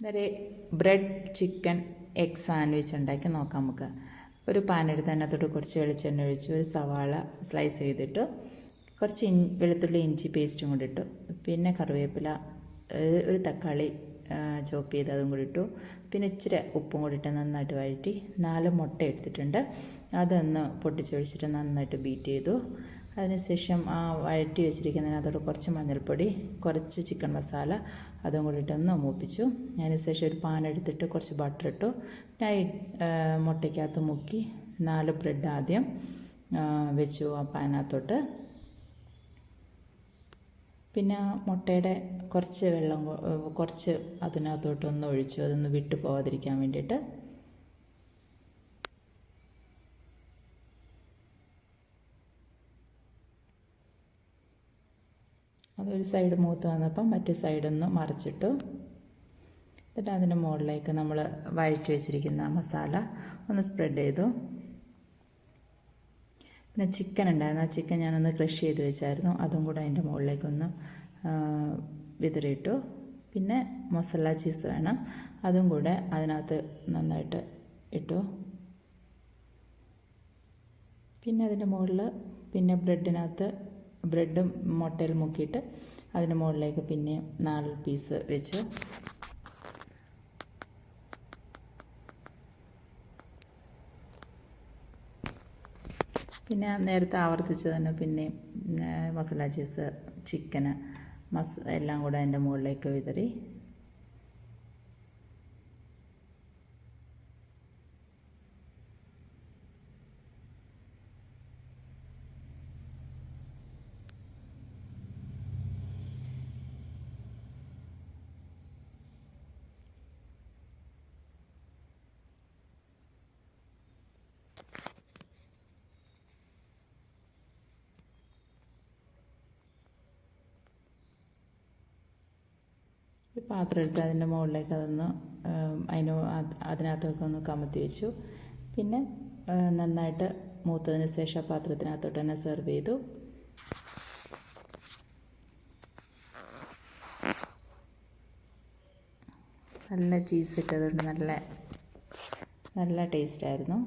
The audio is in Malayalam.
നേരെ ബ്രെഡ് ചിക്കൻ എഗ് സാൻഡ്വിച്ച് ഉണ്ടാക്കി നോക്കാം നമുക്ക്. ഒരു പാൻ എടുത്ത് അതിനകത്തോട്ട് കുറച്ച് വെളിച്ചെണ്ണ ഒഴിച്ച് ഒരു സവാള സ്ലൈസ് ചെയ്തിട്ട്. കുറച്ച് ഇൻ വെളുത്തുള്ളി ഇഞ്ചി പേസ്റ്റും കൂടി ഇട്ടു. പിന്നെ കറിവേപ്പില ഒരു തക്കാളി ചോപ്പ് ചെയ്ത് അതും കൂടി ഇട്ടു. പിന്നെ ഇച്ചിരി ഉപ്പും കൂടി ഇട്ട് നന്നായിട്ട് വഴറ്റി നാല് മുട്ട എടുത്തിട്ടുണ്ട്. അതൊന്ന് പൊട്ടിച്ചൊഴിച്ചിട്ട് നന്നായിട്ട് ബീറ്റ് ചെയ്തു. അതിനുശേഷം ആ വഴറ്റി വെച്ചിരിക്കുന്നതിനകത്തോട് കുറച്ച് മഞ്ഞൾപ്പൊടി കുറച്ച് ചിക്കൻ മസാല അതും കൂടി ഇട്ടൊന്ന് മൂപ്പിച്ചു. അതിനുശേഷം ഒരു പാൻ എടുത്തിട്ട് കുറച്ച് ബട്ടർ ഇട്ടു. ഞാൻ മുട്ടയ്ക്കകത്ത് മുക്കി നാല് ബ്രെഡ് ആദ്യം വെച്ചു ആ പാനകത്തോട്ട്. പിന്നെ മുട്ടയുടെ കുറച്ച് വെള്ളം കുറച്ച് അതിനകത്തോട്ടൊന്ന് ഒഴിച്ചു. അതൊന്ന് വിട്ടു പോകാതിരിക്കാൻ വേണ്ടിയിട്ട് അതൊരു സൈഡ് മൂത്ത് വന്നപ്പം മറ്റേ നിന്ന് മറിച്ചിട്ടു. എന്നിട്ട് അതിന്റെ മുകളിലേക്ക് നമ്മൾ വഴറ്റി വെച്ചിരിക്കുന്ന മസാല ഒന്ന് സ്പ്രെഡ് ചെയ്തു. പിന്നെ ചിക്കൻ ഉണ്ടായിരുന്നു. ആ ചിക്കൻ ഞാനൊന്ന് ക്രഷ് ചെയ്ത് വെച്ചായിരുന്നു. അതും കൂടെ അതിന്റെ മുകളിലേക്കൊന്ന് വിതറിയിട്ടു. പിന്നെ മസാല ചീസ് വേണം. അതും കൂടെ അതിനകത്ത് നന്നായിട്ട് ഇട്ടു. പിന്നെ അതിന്റെ മുകളിൽ പിന്നെ ബ്രെഡിനകത്ത് ബ്രെഡും മുട്ടയിൽ മുക്കിയിട്ട് അതിന് മുകളിലേക്ക് പിന്നെ നാല് പീസ് വെച്ച് പിന്നെ നേരത്തെ ആവർത്തിച്ച് തന്നെ പിന്നെ മസാല ചീസ് ചിക്കന് മസ് എല്ലാം കൂടെ അതിന്റെ മുകളിലേക്ക് വിതറി. പാത്രം എടുത്ത് അതിന്റെ മുകളിലേക്ക് അതൊന്ന് അതിന് അത് അതിനകത്തൊക്കെ ഒന്ന് കമത്തി വെച്ചു. പിന്നെ നന്നായിട്ട് മൂത്തതിന് ശേഷം പാത്രത്തിനകത്തോട്ട് തന്നെ സെർവ് ചെയ്തു. നല്ല ചീസ് ഇട്ടതുകൊണ്ട് നല്ല നല്ല ടേസ്റ്റായിരുന്നു